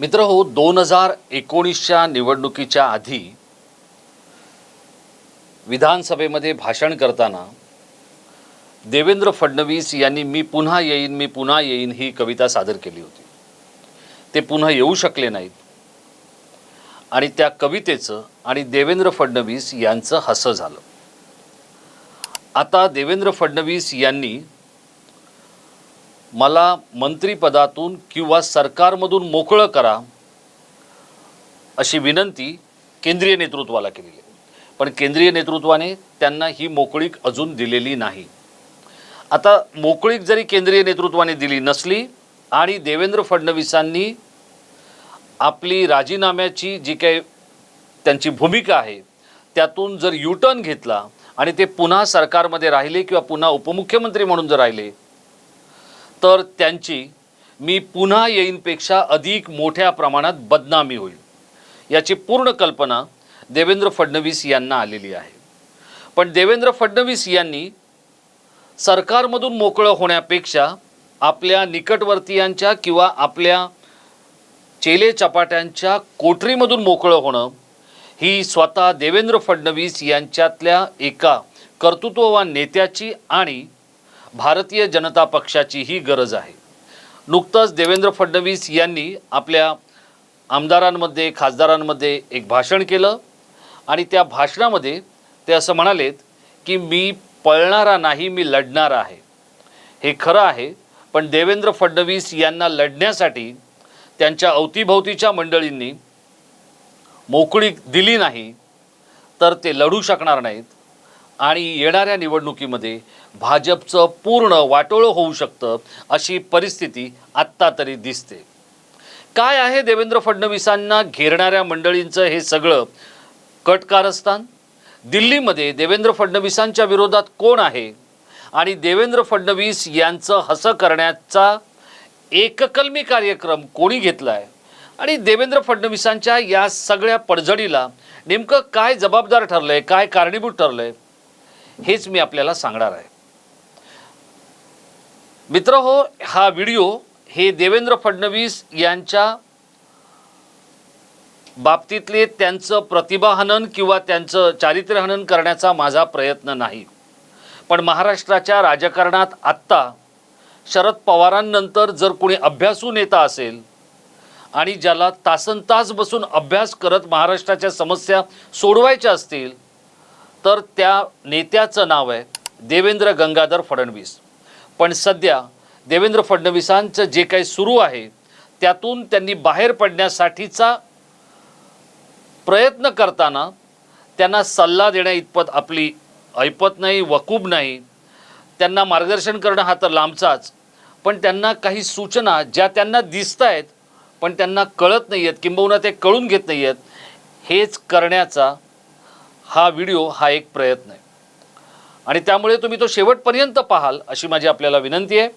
मित्र हो दोन हजार एकोणीसच्या निवडणुकीच्या आधी विधानसभेमध्ये भाषण करताना देवेंद्र फडणवीस यांनी मी पुन्हा येईन मी पुन्हा येईन ही कविता सादर केली होती. ते पुन्हा येऊ शकले नाहीत. आणि त्या कवितेचं आणि देवेंद्र फडणवीस यांचं हसं झालं. आता देवेंद्र फडणवीस यांनी मला मंत्रिपदातून किंवा सरकारमधून मोकळं करा अशी विनंती केंद्रीय नेतृत्वाला केलेली आहे. पण केंद्रीय नेतृत्वाने त्यांना ही मोकळीक अजून दिलेली नाही. आता मोकळीक जरी केंद्रीय नेतृत्वाने दिली नसली आणि देवेंद्र फडणवीसांनी आपली राजीनाम्याची जी काही त्यांची भूमिका आहे त्यातून जर युटर्न घेतला आणि ते पुन्हा सरकारमध्ये राहिले किंवा पुन्हा उपमुख्यमंत्री म्हणून जर राहिले तर त्यांची मी पुन्हा येईनपेक्षा अधिक मोठ्या प्रमाणात बदनामी होईल याची पूर्ण कल्पना देवेंद्र फडणवीस यांना आलेली आहे. पण देवेंद्र फडणवीस यांनी सरकारमधून मोकळं होण्यापेक्षा आपल्या निकटवर्तीयांच्या किंवा आपल्या चेले चपाट्यांच्या कोठरीमधून मोकळं होणं ही स्वतः देवेंद्र फडणवीस यांच्यातल्या एका कर्तृत्ववान नेत्याची आणि भारतीय जनता पक्षाची ही गरज आहे. नुकतंच देवेंद्र फडणवीस यांनी आपल्या आमदारांमध्ये खासदारांमध्ये एक भाषण केलं आणि त्या भाषणामध्ये ते असं म्हणालेत की मी पळणारा नाही मी लढणार आहे. हे खरं आहे पण देवेंद्र फडणवीस यांना लढण्यासाठी त्यांच्या अवतीभोवतीच्या मंडळींनी मोकळी दिली नाही तर ते लढू शकणार नाहीत. आणि येणाऱ्या निवडणुकीमध्ये भाजपचं पूर्ण वाटोळं होऊ शकतं अशी परिस्थिती आत्ता तरी दिसते. काय आहे देवेंद्र फडणवीसांना घेरणाऱ्या मंडळींचं हे सगळं? कटकारस्थान? दिल्लीमध्ये देवेंद्र फडणवीसांच्या विरोधात कोण आहे? आणि देवेंद्र फडणवीस यांचं हसं करण्याचा एककलमी कार्यक्रम कोणी घेतला आहे आणि देवेंद्र फडणवीसांच्या या सगळ्या पडझडीला नेमकं काय जबाबदार ठरलं आहे काय कारणीभूत ठरलं आहे हेच मी आपल्याला सांगणार आहे. मित्र हो हा व्हिडिओ हे देवेंद्र फडणवीस यांच्या बाबतीतले त्यांचं प्रतिभाहनन किंवा त्यांचं चारित्र्यहनन करण्याचा माझा प्रयत्न नाही. पण महाराष्ट्राच्या राजकारणात आत्ता शरद पवारांनंतर जर कोणी अभ्यासू नेता असेल आणि ज्याला तासन तास बसून अभ्यास करत महाराष्ट्राच्या समस्या सोडवायच्या असतील तर त्या नेत्याचं नाव आहे देवेंद्र गंगाधर फडणवीस. पण सध्या देवेंद्र फडणवीसांचं जे काही सुरू आहे त्यातून त्यांनी बाहेर पडण्यासाठीचा प्रयत्न करताना त्यांना सल्ला देण्या इतपत आपली ऐपत नाही वकूब नाही. त्यांना मार्गदर्शन करणं हा तर लांबचाच. पण त्यांना काही सूचना ज्या त्यांना दिसत आहेत पण त्यांना कळत नाही आहेत किंबहुना ते कळून घेत नाही आहेत हेच करण्याचा हा व्हिडिओ हा एक प्रयत्न आहे. आणि त्यामुळे तुम्ही तो शेवटपर्यंत पाहाल अशी माझी आपल्याला विनंती आहे.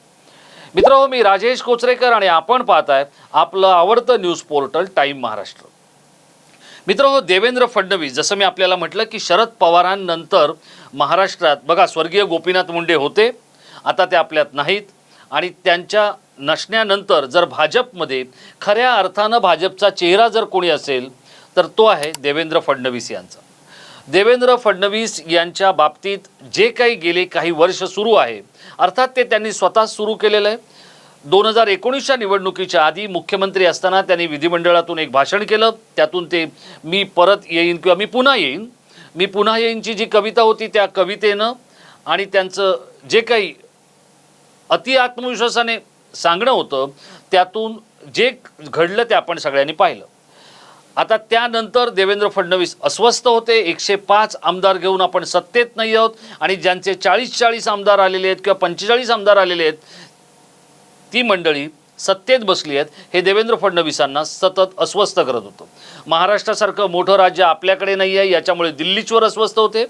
मित्र हो मी राजेश कोचरेकर आणि आपण पाहताय आपलं आवडतं न्यूज पोर्टल टाईम महाराष्ट्र. मित्र हो देवेंद्र फडणवीस जसं मी आपल्याला म्हटलं की शरद पवारांनंतर महाराष्ट्रात बघा स्वर्गीय गोपीनाथ मुंडे होते आता ते आपल्यात नाहीत. आणि त्यांच्या नसण्यानंतर जर भाजपमध्ये खऱ्या अर्थानं भाजपचा चेहरा जर कोणी असेल तर तो आहे देवेंद्र फडणवीस यांचा. देवेंद्र फडणवीस यांच्या बाबतीत जे काही गेले काही वर्ष सुरू आहे अर्थात ते त्यांनी स्वतः सुरू केलेलं आहे. दोन हजार एकोणीसच्या निवडणुकीच्या आधी मुख्यमंत्री असताना त्यांनी विधिमंडळातून एक भाषण केलं त्यातून ते मी परत येईन किंवा मी पुन्हा येईन. मी पुन्हा येईनची जी कविता होती त्या कवितेनं आणि त्यांचं जे काही अति आत्मविश्वासाने सांगणं होतं त्यातून जे घडलं ते आपण सगळ्यांनी पाहिलं. आता त्यानंतर देवेंद्र फडणवीस अस्वस्थ होते. एकशे पाच आमदार घेऊन आपण सत्तेत नाही आहोत. आणि ज्यांचे चाळीस चाळीस आमदार आलेले आहेत किंवा पंचेचाळीस आमदार आलेले आहेत ती मंडळी सत्तेत बसली आहेत. हे देवेंद्र फडणवीसांना सतत अस्वस्थ करत होतं. महाराष्ट्रासारखं मोठं राज्य आपल्याकडे नाही आहे. याच्यामुळे दिल्लीचवर अस्वस्थ होते.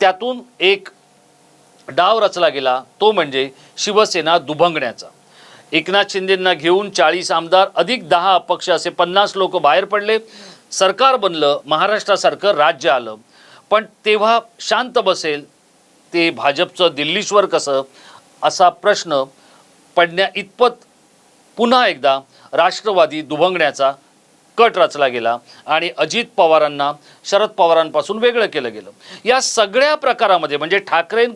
त्यातून एक डाव रचला गेला तो म्हणजे शिवसेना दुभंगण्याचा. एकनाथ शिंदेंना घेऊन चाळीस आमदार अधिक दहा अपक्ष असे पन्नास लोक बाहेर पडले. सरकार बनलं महाराष्ट्रासारखं राज्य आलं. पण तेव्हा शांत बसेल ते भाजपचं दिल्लीश्वर कसं? असा प्रश्न पडण्या इतपत पुन्हा एकदा राष्ट्रवादी दुभंगण्याचा कट रचला गेला आणि अजित पवारांना शरद पवारांपासून वेगळं केलं गेलं. या सगळ्या प्रकारामध्ये म्हणजे ठाकरे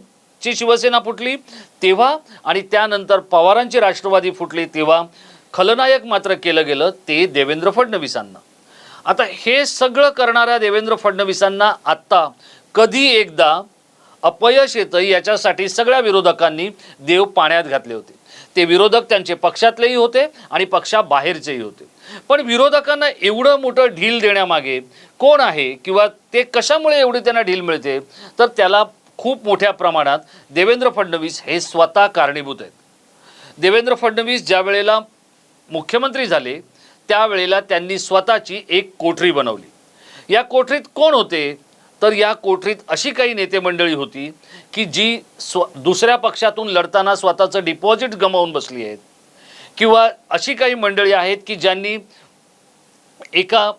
ची शिवसेना फुटली तेव्हा आणि त्यानंतर पवारांची राष्ट्रवादी फुटली तेव्हा खलनायक मात्र केलं गेलं ते देवेंद्र फडणवीसांना. आता हे सगळं करणाऱ्या देवेंद्र फडणवीसांना आत्ता कधी एकदा अपयश येतं याच्यासाठी सगळ्या विरोधकांनी देव पाण्यात घातले होते. ते विरोधक त्यांचे पक्षातलेही होते आणि पक्षाबाहेरचेही होते. पण विरोधकांना एवढं मोठं ढील देण्यामागे कोण आहे किंवा ते कशामुळे एवढी त्यांना ढील मिळते तर त्याला खूप मोठ्या प्रमाणात देवेंद्र फडणवीस हे स्वतः कारणीभूत आहेत. देवेंद्र फडणवीस ज्या वेळेला मुख्यमंत्री झाले त्यावेळेला त्यांनी स्वतःची एक कोठरी बनवली. या कोठरीत कोण होते? तर या कोठरीत अशी काही नेते मंडळी होती की जी स्व दुसऱ्या पक्षातून लढताना स्वतःचं डिपॉझिट गमावून बसली आहेत. किंवा अशी काही मंडळी आहेत की ज्यांनी एका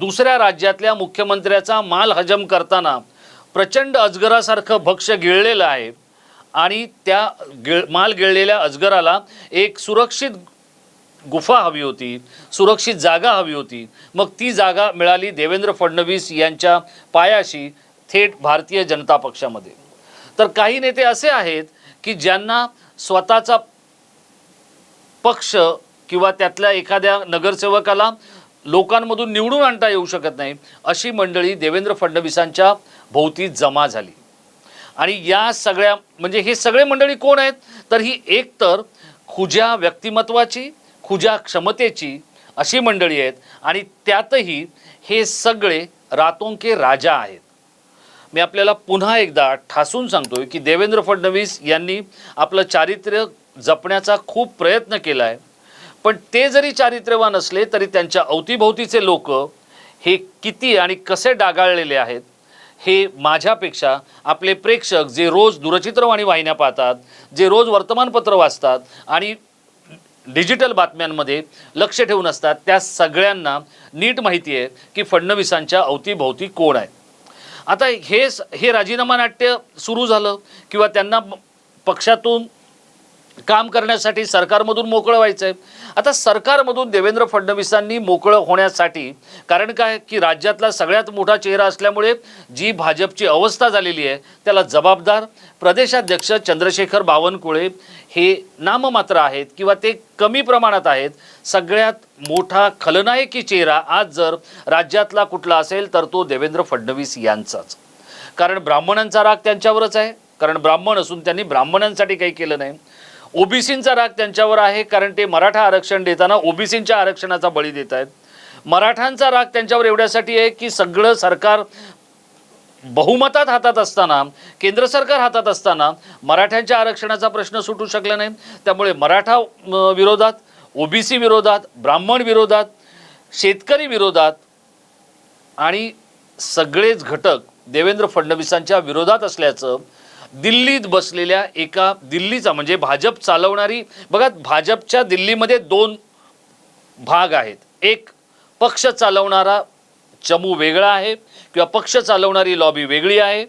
दुसऱ्या राज्यातल्या मुख्यमंत्र्याचा माल हजम करताना प्रचंड अजगरासारखं भक्ष्य गिळलेलं आहे. आणि त्या गिळ माल गिळलेल्या अजगराला एक सुरक्षित गुफा हवी होती सुरक्षित जागा हवी होती. मग ती जागा मिळाली देवेंद्र फडणवीस यांच्या पायाशी थेट भारतीय जनता पक्षामध्ये. तर काही नेते असे आहेत की ज्यांना स्वतःचा पक्ष किंवा त्यातल्या एखाद्या नगरसेवकाला लोकांमधून निवडून आणता येऊ शकत नाही अशी मंडळी देवेंद्र फडणवीसांच्या भोवती जमा झाली. आणि या सगळ्या म्हणजे हे सगळे मंडळी कोण आहेत? तर ही एकतर खुज्या व्यक्तिमत्वाची खुज्या क्षमतेची अशी मंडळी आहेत. आणि त्यातही हे सगळे रातोंके राजा आहेत. मी आपल्याला पुन्हा एकदा ठासून सांगतोय की देवेंद्र फडणवीस यांनी आपलं चारित्र्य जपण्याचा खूप प्रयत्न केला आहे पण ते जरी चारित्र्यवान असले तरी त्यांच्या अवतीभोवतीचे लोक हे किती आणि कसे डागाळलेले आहेत हे माझ्यापेक्षा आपले प्रेक्षक जे रोज दूरचित्रवाणी वाहिन्या पाहतात जे रोज वर्तमानपत्र वाचतात आणि डिजिटल बातम्यांमध्ये लक्ष ठेवून असतात त्या सगळ्यांना नीट माहिती आहे की फडणवीसांच्या अवतीभोवती कोण आहे. आता हे स- हे राजीनामा नाट्य सुरू झालं किंवा त्यांना पक्षातून काम करण्यासाठी सरकारमधून मोकळं व्हायचं आहे आता सरकारमधून देवेंद्र फडणवीसांनी मोकळं होण्यासाठी कारण काय की राज्यातला सगळ्यात मोठा चेहरा असल्यामुळे जी भाजपची अवस्था झालेली आहे त्याला जबाबदार प्रदेशाध्यक्ष चंद्रशेखर बावनकुळे हे नाममात्र आहेत किंवा ते कमी प्रमाणात आहेत. सगळ्यात मोठा खलनायकी चेहरा आज जर राज्यातला कुठला असेल तर तो देवेंद्र फडणवीस यांचाच. कारण ब्राह्मणांचा राग त्यांच्यावरच आहे. कारण ब्राह्मण असून त्यांनी ब्राह्मणांसाठी काही केलं नाही. ओबीसींचा राग त्यांच्यावर आहे कारण ते मराठा आरक्षण देताना ओबीसींच्या आरक्षणाचा बळी देत आहेत. मराठांचा राग त्यांच्यावर एवढ्यासाठी आहे की सगळं सरकार बहुमतात हातात असताना केंद्र सरकार हातात असताना मराठ्यांच्या आरक्षणाचा प्रश्न सुटू शकला नाही. त्यामुळे मराठा विरोधात ओबीसी विरोधात ब्राह्मण विरोधात शेतकरी विरोधात आणि सगळेच घटक देवेंद्र फडणवीसांच्या विरोधात असल्याचं दिल्लीत बसलेल्या एका दिल्लीचा म्हणजे भाजप चालवणारी बघा भाजपच्या दिल्लीमध्ये दोन भाग आहेत. एक पक्ष चालवणारा चमू वेगळा आहे किंवा पक्ष चालवणारी लॉबी वेगळी आहे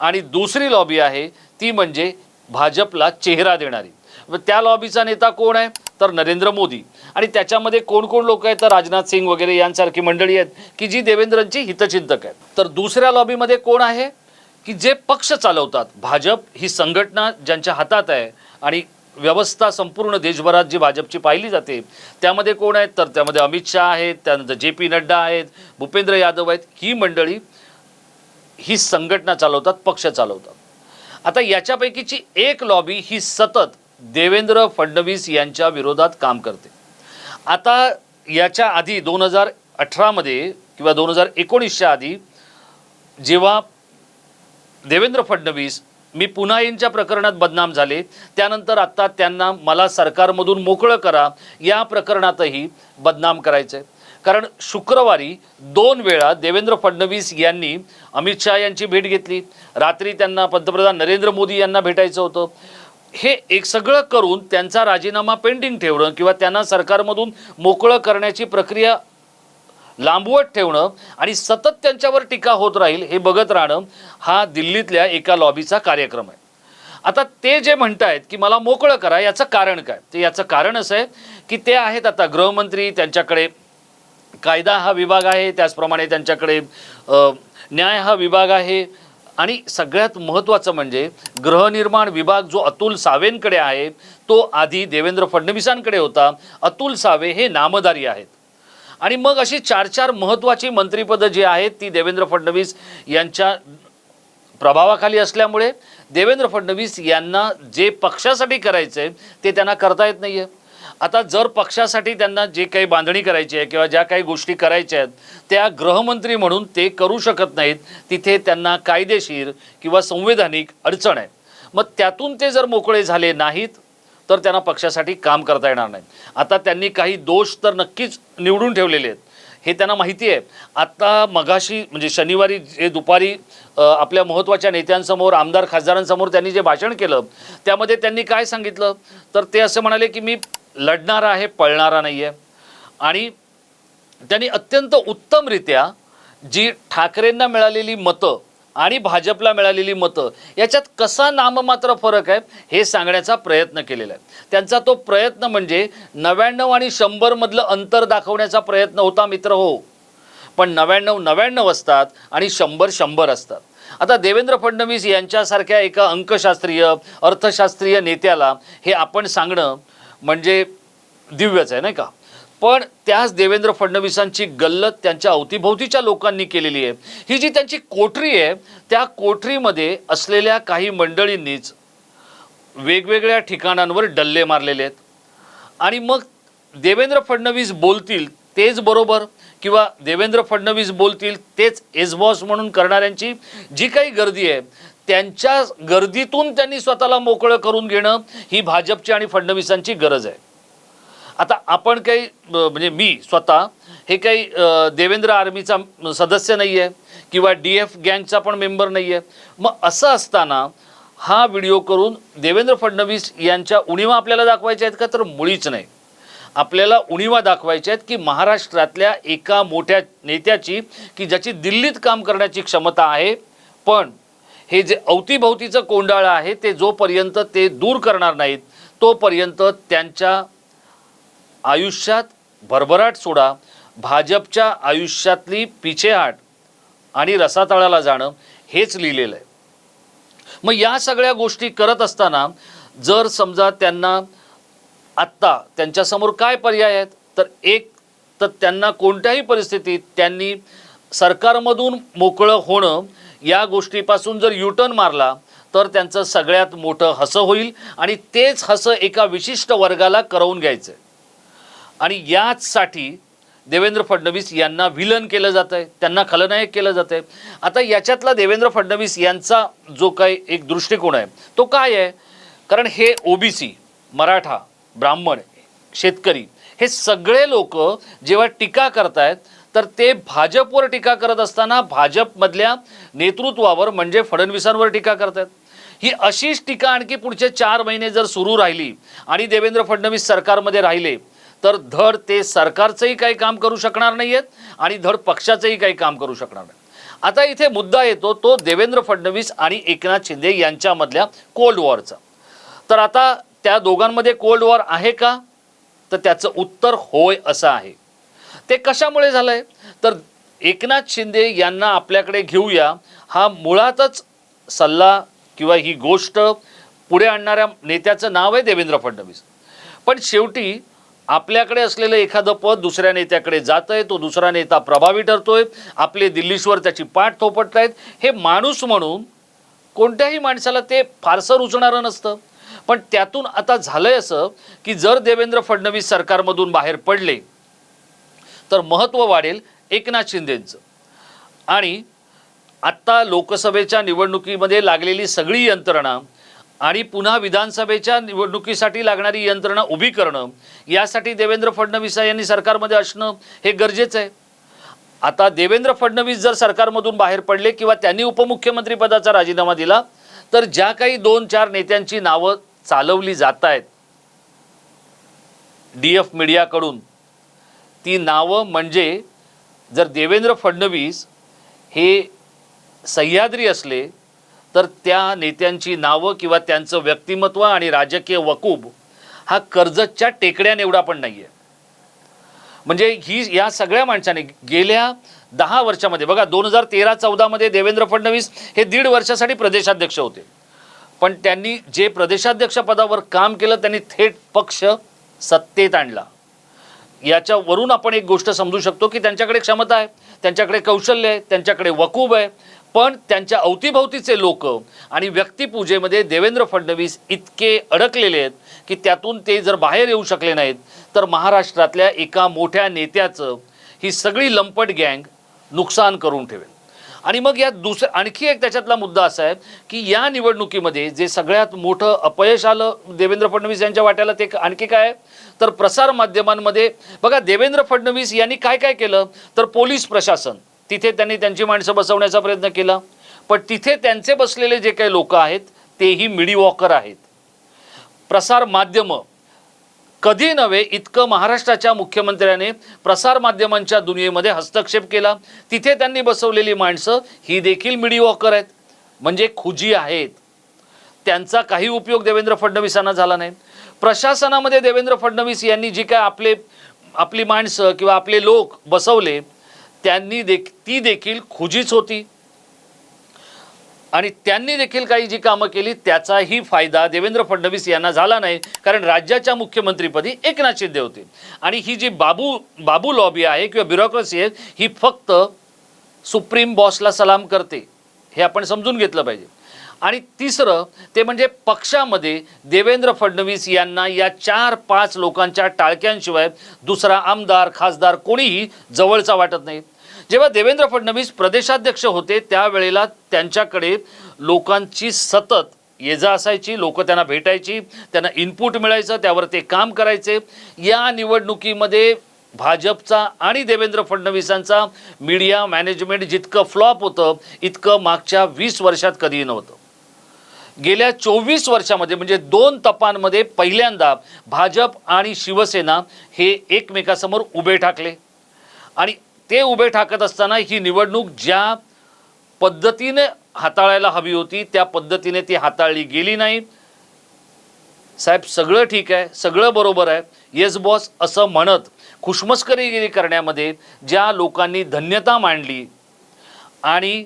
आणि दुसरी लॉबी आहे ती म्हणजे भाजपला चेहरा देणारी. त्या लॉबीचा नेता कोण आहे? तर नरेंद्र मोदी. आणि त्याच्यामध्ये कोण कोण लोक आहेत? तर राजनाथ सिंग वगैरे यांसारखी मंडळी आहेत की जी देवेंद्रांची हितचिंतक आहेत. तर दुसऱ्या लॉबीमध्ये कोण आहे? की जे पक्ष चालवतात भाजप ही संघटना ज्यांच्या हातात आहे आणि व्यवस्था संपूर्ण देशभरात जी भाजपची पाहिली जाते त्यामध्ये कोण आहेत? तर त्यामध्ये अमित शहा आहेत त्यानंतर जे पी नड्डा आहेत भूपेंद्र यादव आहेत ही मंडळी ही संघटना चालवतात पक्ष चालवतात. आता याच्यापैकीची एक लॉबी ही सतत देवेंद्र फडणवीस यांच्या विरोधात काम करते. आता याच्या आधी दोन हजार अठरामध्ये किंवा दोन हजार एकोणीसच्या आधी जेव्हा देवेंद्र फडणवीस मी पुन्हा यांच्या प्रकरणात बदनाम झाले. त्यानंतर आत्ता त्यांना मला सरकारमधून मोकळं करा या प्रकरणातही बदनाम करायचं आहे कारण शुक्रवारी दोन वेळा देवेंद्र फडणवीस यांनी अमित शहा यांची भेट घेतली. रात्री त्यांना पंतप्रधान नरेंद्र मोदी यांना भेटायचं होतं. हे एक सगळं करून त्यांचा राजीनामा पेंडिंग ठेवणं किंवा त्यांना सरकारमधून मोकळं करण्याची प्रक्रिया लांबवत ठेवणं आणि सतत त्यांच्यावर टीका होत राहील हे बघत राहणं हा दिल्लीतल्या एका लॉबीचा कार्यक्रम आहे. आता ते जे म्हणतायत की मला मोकळं करा याचं कारण काय? ते याचं कारण असं आहे की ते आहेत आता गृहमंत्री त्यांच्याकडे कायदा हा विभाग आहे त्याचप्रमाणे त्यांच्याकडे न्याय हा विभाग आहे आणि सगळ्यात महत्त्वाचं म्हणजे गृहनिर्माण विभाग जो अतुल सावेंकडे आहे तो आधी देवेंद्र फडणवीसांकडे होता. अतुल सावे हे नामधारी आहेत. आणि मग अशी चार चार महत्त्वाची मंत्रिपदं जी आहेत ती देवेंद्र फडणवीस यांच्या प्रभावाखाली असल्यामुळे देवेंद्र फडणवीस यांना जे पक्षासाठी करायचं आहे ते त्यांना करता येत नाही आहे आता जर पक्षासाठी त्यांना जे काही बांधणी करायची आहे किंवा ज्या काही गोष्टी करायच्या आहेत त्या गृहमंत्री म्हणून ते करू शकत नाहीत तिथे त्यांना कायदेशीर किंवा संवैधानिक अडचण आहे. मग त्यातून ते जर मोकळे झाले नाहीत तर त्यांना पक्षासाठी काम करता येणार नाही. आता त्यांनी काही दोष तर नक्कीच निवडून ठेवलेले आहेत. हे त्यांना माहिती आहे. आता मगाशी म्हणजे शनिवारी जे दुपारी आपल्या महत्त्वाच्या नेत्यांसमोर आमदार खासदारांसमोर त्यांनी जे भाषण केलं त्यामध्ये त्यांनी काय सांगितलं? तर ते असं म्हणाले की मी लढणारा आहे पळणारा नाही आहे. आणि त्यांनी अत्यंत उत्तमरित्या जी ठाकरेंना मिळालेली मतं आणि भाजपला मिळालेली मतं याच्यात कसा नाममात्र फरक आहे हे सांगण्याचा प्रयत्न केलेला आहे. त्यांचा तो प्रयत्न म्हणजे नव्याण्णव आणि शंभरमधलं अंतर दाखवण्याचा प्रयत्न होता मित्र हो. पण नव्याण्णव नव्याण्णव असतात आणि शंभर शंभर असतात. आता देवेंद्र फडणवीस यांच्यासारख्या एका अंकशास्त्रीय अर्थशास्त्रीय नेत्याला हे आपण सांगणं म्हणजे दिव्यच आहे नाही का? पण त्याच देवेंद्र फडणवीसांची गल्लत त्यांच्या अवतीभोवतीच्या लोकांनी केलेली आहे. ही जी त्यांची कोठरी आहे त्या कोठरीमध्ये असलेल्या काही मंडळींनीच वेगवेगळ्या ठिकाणांवर डल्ले मारलेले आहेत. आणि मग देवेंद्र फडणवीस बोलतील तेच बरोबर किंवा देवेंद्र फडणवीस बोलतील तेच एजबॉस म्हणून करणाऱ्यांची जी काही गर्दी आहे त्यांच्या गर्दीतून त्यांनी स्वतःला मोकळं करून घेणं ही भाजपची आणि फडणवीसांची गरज आहे. आता आपण काही म्हणजे मी स्वतः हे काही देवेंद्र आर्मीचा सदस्य नाही आहे किंवा डी एफ गँगचा पण मेंबर नाही आहे मग असं असताना हा व्हिडिओ करून देवेंद्र फडणवीस यांच्या उणीवा आपल्याला दाखवायच्या आहेत का? तर मुळीच नाही. आपल्याला उणीवा दाखवायच्या आहेत की महाराष्ट्रातल्या एका मोठ्या नेत्याची की ज्याची दिल्लीत काम करण्याची क्षमता आहे पण हे जे अवतीभोवतीचं कोंडाळं आहे ते जोपर्यंत ते दूर करणार नाहीत तोपर्यंत त्यांच्या आयुष्यात भरभराट सोडा. भाजपच्या आयुष्यातली पिछेहाट आणि रसातळाला जाणं हेच लिहिलेलं आहे. मग या सगळ्या गोष्टी करत असताना जर समजा त्यांना आत्ता त्यांच्यासमोर काय पर्याय आहेत तर एक तर त्यांना कोणत्याही परिस्थितीत त्यांनी सरकारमधून मोकळं होणं या गोष्टीपासून जर युटर्न मारला तर त्यांचं सगळ्यात मोठं हसं होईल आणि तेच हसं एका विशिष्ट वर्गाला करवून घ्यायचं आहे आणि याचसाठी देवेंद्र फडणवीस यांना विलन केलं जात आहे त्यांना खलनायक केलं जात आहे आता याच्यातला देवेंद्र फडणवीस यांचा जो काही एक दृष्टिकोन आहे तो काय आहे? कारण हे ओबीसी मराठा ब्राह्मण शेतकरी हे सगळे लोक जेव्हा टीका करतायत तर ते भाजपवर टीका करत असताना भाजपमधल्या नेतृत्वावर म्हणजे फडणवीसांवर टीका करतायत. ही अशीच टीका आणखी पुढचे चार महिने जर सुरू राहिली आणि देवेंद्र फडणवीस सरकारमध्ये राहिले तर धड ते सरकारचंही काही काम करू शकणार नाही आहेत आणि धड पक्षाचंही काही काम करू शकणार नाही आता इथे मुद्दा येतो तो देवेंद्र फडणवीस आणि एकनाथ शिंदे यांच्यामधल्या कोल्ड वॉरचा तर आता त्या दोघांमध्ये कोल्ड वॉर आहे का? तर त्याचं उत्तर होय असं आहे. ते कशामुळे झालं आहे तर एकनाथ शिंदे यांना आपल्याकडे घेऊया. हा मुळातच सल्ला किंवा ही गोष्ट पुढे आणणाऱ्या नेत्याचं नाव आहे देवेंद्र फडणवीस. पण शेवटी आपल्याकडे असलेलं एखादं पद दुसऱ्या नेत्याकडे जात आहे तो दुसरा नेता प्रभावी ठरतोय आपले दिल्लीश्वर त्याची पाठ थोपटतायत. हे माणूस म्हणून कोणत्याही माणसाला ते फारसं रुचणारं नसतं. पण त्यातून आता झालंय असं की जर देवेंद्र फडणवीस सरकारमधून बाहेर पडले तर महत्त्व वाढेल एकनाथ शिंदेंचं. आणि आत्ता लोकसभेच्या निवडणुकीमध्ये लागलेली सगळी यंत्रणा आणि पुन्हा विधानसभेच्या निवडणुकीसाठी लागणारी यंत्रणा उभी करणं यासाठी देवेंद्र फडणवीस यांनी सरकारमध्ये असणं हे गरजेचं आहे. आता देवेंद्र फडणवीस जर सरकारमधून बाहेर पडले किंवा त्यांनी उपमुख्यमंत्रीपदाचा राजीनामा दिला तर ज्या काही दोन चार नेत्यांची नावं चालवली जात आहेत डी एफ मीडियाकडून ती नावं म्हणजे जर देवेंद्र फडणवीस हे सह्याद्री असले तर त्या नेत्यांची नावं किंवा त्यांचं व्यक्तिमत्व आणि राजकीय वकूब हा कर्जतच्या टेकड्याने एवढा पण नाही आहे म्हणजे ही या सगळ्या माणसाने गेल्या दहा वर्षामध्ये बघा दोन हजार तेरा चौदामध्ये देवेंद्र फडणवीस हे दीड वर्षासाठी प्रदेशाध्यक्ष होते. पण त्यांनी जे प्रदेशाध्यक्ष पदावर काम केलं त्यांनी थेट पक्ष सत्तेत आणला. याच्यावरून आपण एक गोष्ट समजू शकतो की त्यांच्याकडे क्षमता आहे त्यांच्याकडे कौशल्य आहे त्यांच्याकडे वकूब आहे पण त्यांच्या अवतीभवतीचे लोक आणि व्यक्तिपूजेमध्ये देवेंद्र फडणवीस इतके अडकलेले आहेत की त्यातून ते जर बाहेर येऊ शकले नाहीत तर महाराष्ट्रातल्या एका मोठ्या नेत्याचं ही सगळी लंपट गँग नुकसान करून ठेवेल. आणि मग या दुसरं आणखी एक त्याच्यातला मुद्दा असा आहे की या निवडणुकीमध्ये जे सगळ्यात मोठं अपयश आलं देवेंद्र फडणवीस यांच्या वाट्याला ते आणखी काय तर प्रसार माध्यमांमध्ये बघा देवेंद्र फडणवीस यांनी काय काय केलं? तर पोलीस प्रशासन. तिथे त्यांनी त्यांची माणसं बसवण्याचा प्रयत्न केला. पण तिथे त्यांचे बसलेले जे काही लोक आहेत तेही मिडीवॉकर आहेत. प्रसार माध्यमं कधी नव्हे इतकं महाराष्ट्राच्या मुख्यमंत्र्याने प्रसारमाध्यमांच्या दुनियेमध्ये हस्तक्षेप केला. तिथे त्यांनी बसवलेली माणसं ही देखील मिडीवॉकर आहेत. म्हणजे खुजी आहेत. त्यांचा काही उपयोग देवेंद्र फडणवीसांना झाला नाही. प्रशासनामध्ये देवेंद्र फडणवीस यांनी जी काय आपले आपली माणसं किंवा आपले लोक बसवले त्यांनी देख ती देखील खुजीच होती. आणि त्यांनी देखील काही जी कामं केली त्याचाही फायदा देवेंद्र फडणवीस यांना झाला नाही कारण राज्याच्या मुख्यमंत्रीपदी एकनाथ शिंदे होते. आणि ही जी बाबू बाबू लॉबी आहे किंवा ब्युरोक्रेसी आहे ही फक्त सुप्रीम बॉसला सलाम करते हे आपण समजून घेतलं पाहिजे. आणि तिसरं ते म्हणजे पक्षामध्ये देवेंद्र फडणवीस यांना या चार पाच लोकांच्या टाळक्यांशिवाय दुसरा आमदार खासदार कोणीही जवळचा वाटत नाही. जेव्हा देवेंद्र फडणवीस प्रदेशाध्यक्ष होते त्यावेळेला त्यांच्याकडे लोकांची सतत ये जा असायची लोक त्यांना भेटायची त्यांना इनपुट मिळायचं त्यावर ते काम करायचे. या निवडणुकीमध्ये भाजपचा आणि देवेंद्र फडणवीसांचा मीडिया मॅनेजमेंट जितकं फ्लॉप होतं इतकं मागच्या वीस वर्षात कधीही नव्हतं. गेल्या चोवीस वर्षामध्ये म्हणजे दोन तपांमध्ये पहिल्यांदा भाजप आणि शिवसेना हे एकमेकासमोर उभे ठाकले. आणि ते उभे ठाकत असताना ही निवडणूक ज्या पद्धतीने हाताळायला हवी होती त्या पद्धतीने ती हाताळली गेली नाही. साहेब सगळं ठीक आहे सगळं बरोबर आहे. येस बॉस असं म्हणत खुशमस्करीगिरी करण्यामध्ये ज्या लोकांनी धन्यता मांडली आणि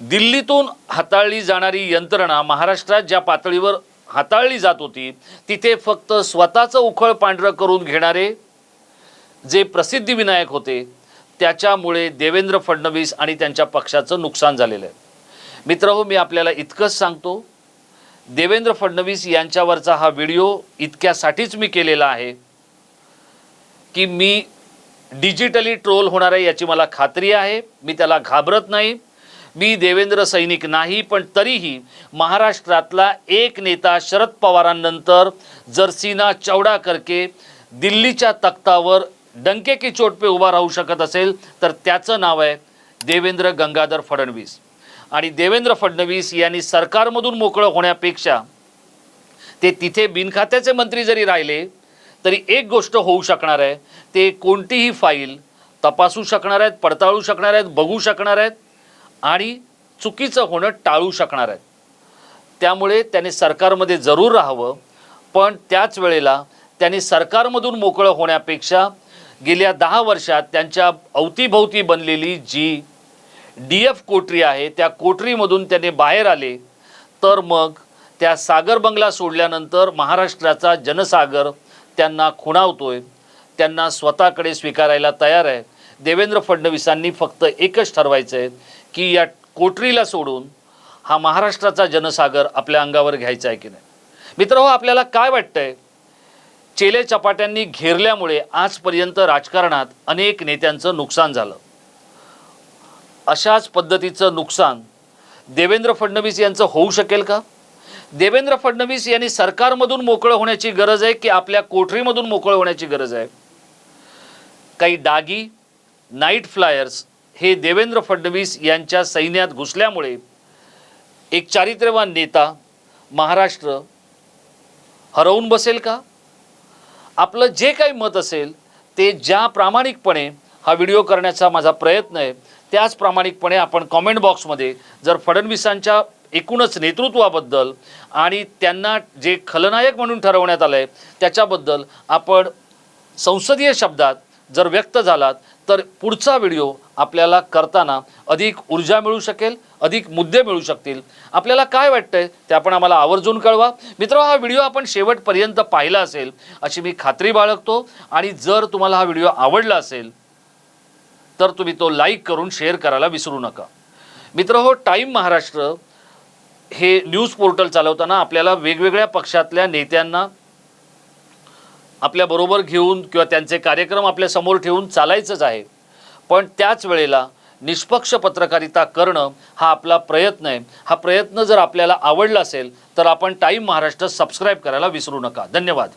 दिल्लीतून हाताळली जाणारी यंत्रणा महाराष्ट्रात ज्या पातळीवर हाताळली जात होती तिथे फक्त स्वतःचं उखळ पांढरं करून घेणारे जे प्रसिद्धिविनायक होते त्याच्यामुळे देवेंद्र फडणवीस आणि त्यांच्या पक्षाचं नुकसान झालेलं आहे. मित्र हो मी आपल्याला इतकंच सांगतो देवेंद्र फडणवीस यांच्यावरचा हा व्हिडिओ इतक्यासाठीच मी केलेला आहे की मी डिजिटली ट्रोल होणार आहे याची मला खात्री आहे मी त्याला घाबरत नाही मी देवेंद्र सैनिक नाही पण तरीही महाराष्ट्रातला एक नेता शरद पवारांनंतर जर सीना चौडा करके दिल्लीच्या तख्तावर डंके की चोट पे उभा राहू शकत असेल तर त्याचं नाव आहे देवेंद्र गंगाधर फडणवीस. आणि देवेंद्र फडणवीस यांनी सरकारमधून मोकळं होण्यापेक्षा ते तिथे बिनखात्याचे मंत्री जरी राहिले तरी एक गोष्ट होऊ शकणार आहे ते कोणतीही फाईल तपासू शकणार आहेत पडताळू शकणार आहेत बघू शकणार आहेत आणि चुकीचं होणं टाळू शकणार आहेत. त्यामुळे त्याने सरकारमध्ये जरूर राहावं पण त्याच वेळेला त्यांनी सरकारमधून मोकळं होण्यापेक्षा गेल्या दहा वर्षात त्यांच्या अवतीभोवती बनलेली जी डी एफ कोटरी आहे त्या कोटरीमधून त्याने बाहेर आले तर मग त्या सागर बंगला सोडल्यानंतर महाराष्ट्राचा जनसागर त्यांना खुणावतोय त्यांना स्वतःकडे स्वीकारायला तयार आहे. देवेंद्र फडणवीसांनी फक्त एकच ठरवायचं आहे की या कोटरीला सोडून हा महाराष्ट्राचा जनसागर आपल्या अंगावर घ्यायचा आहे की नाही? मित्र हो आपल्याला काय वाटतंय? चेले चपाट्यांनी घेरल्यामुळे आजपर्यंत राजकारणात अनेक नेत्यांचं नुकसान झालं. अशाच पद्धतीचं नुकसान देवेंद्र फडणवीस यांचं होऊ शकेल का? देवेंद्र फडणवीस यांनी सरकारमधून मोकळं होण्याची गरज आहे की आपल्या कोठरीमधून मोकळं होण्याची गरज आहे? काही डागी नाईट फ्लायर्स हे देवेंद्र फडणवीस यांच्या सैन्यात घुसल्यामुळे एक चारित्र्यवान नेता महाराष्ट्र हरवून बसेल का? आपलं जे काही मत असेल ते ज्या प्रामाणिकपणे हा व्हिडिओ करण्याचा माझा प्रयत्न आहे त्याच प्रामाणिकपणे आपण कॉमेंट बॉक्समध्ये जर फडणवीसांच्या एकूणच नेतृत्वाबद्दल आणि त्यांना जे खलनायक म्हणून ठरवण्यात आलं आहे त्याच्याबद्दल आपण संसदीय शब्दात जर व्यक्त झालात तर पुढचा व्हिडिओ आपल्याला करताना अधिक ऊर्जा मिळू शकेल अधिक मुद्दे मिळू शकतील. आपल्याला काय वाटतंय ते आपण आम्हाला आवर्जून कळवा. मित्र हा व्हिडिओ आपण शेवटपर्यंत पाहिला असेल अशी मी खात्री बाळगतो. आणि जर तुम्हाला हा व्हिडिओ आवडला असेल तर तुम्ही तो लाईक करून शेअर करायला विसरू नका. मित्र हो टाईम महाराष्ट्र हे न्यूज पोर्टल चालवताना आपल्याला वेगवेगळ्या पक्षातल्या नेत्यांना आपल्याबरोबर घेऊन किंवा त्यांचे कार्यक्रम आपल्यासमोर ठेवून चालायचंच आहे. पण त्याच वेळेला निष्पक्ष पत्रकारिता करणं हा आपला प्रयत्न आहे. हा प्रयत्न जर आपल्याला आवडला असेल तर आपण टाईम महाराष्ट्र सबस्क्राईब करायला विसरू नका. धन्यवाद.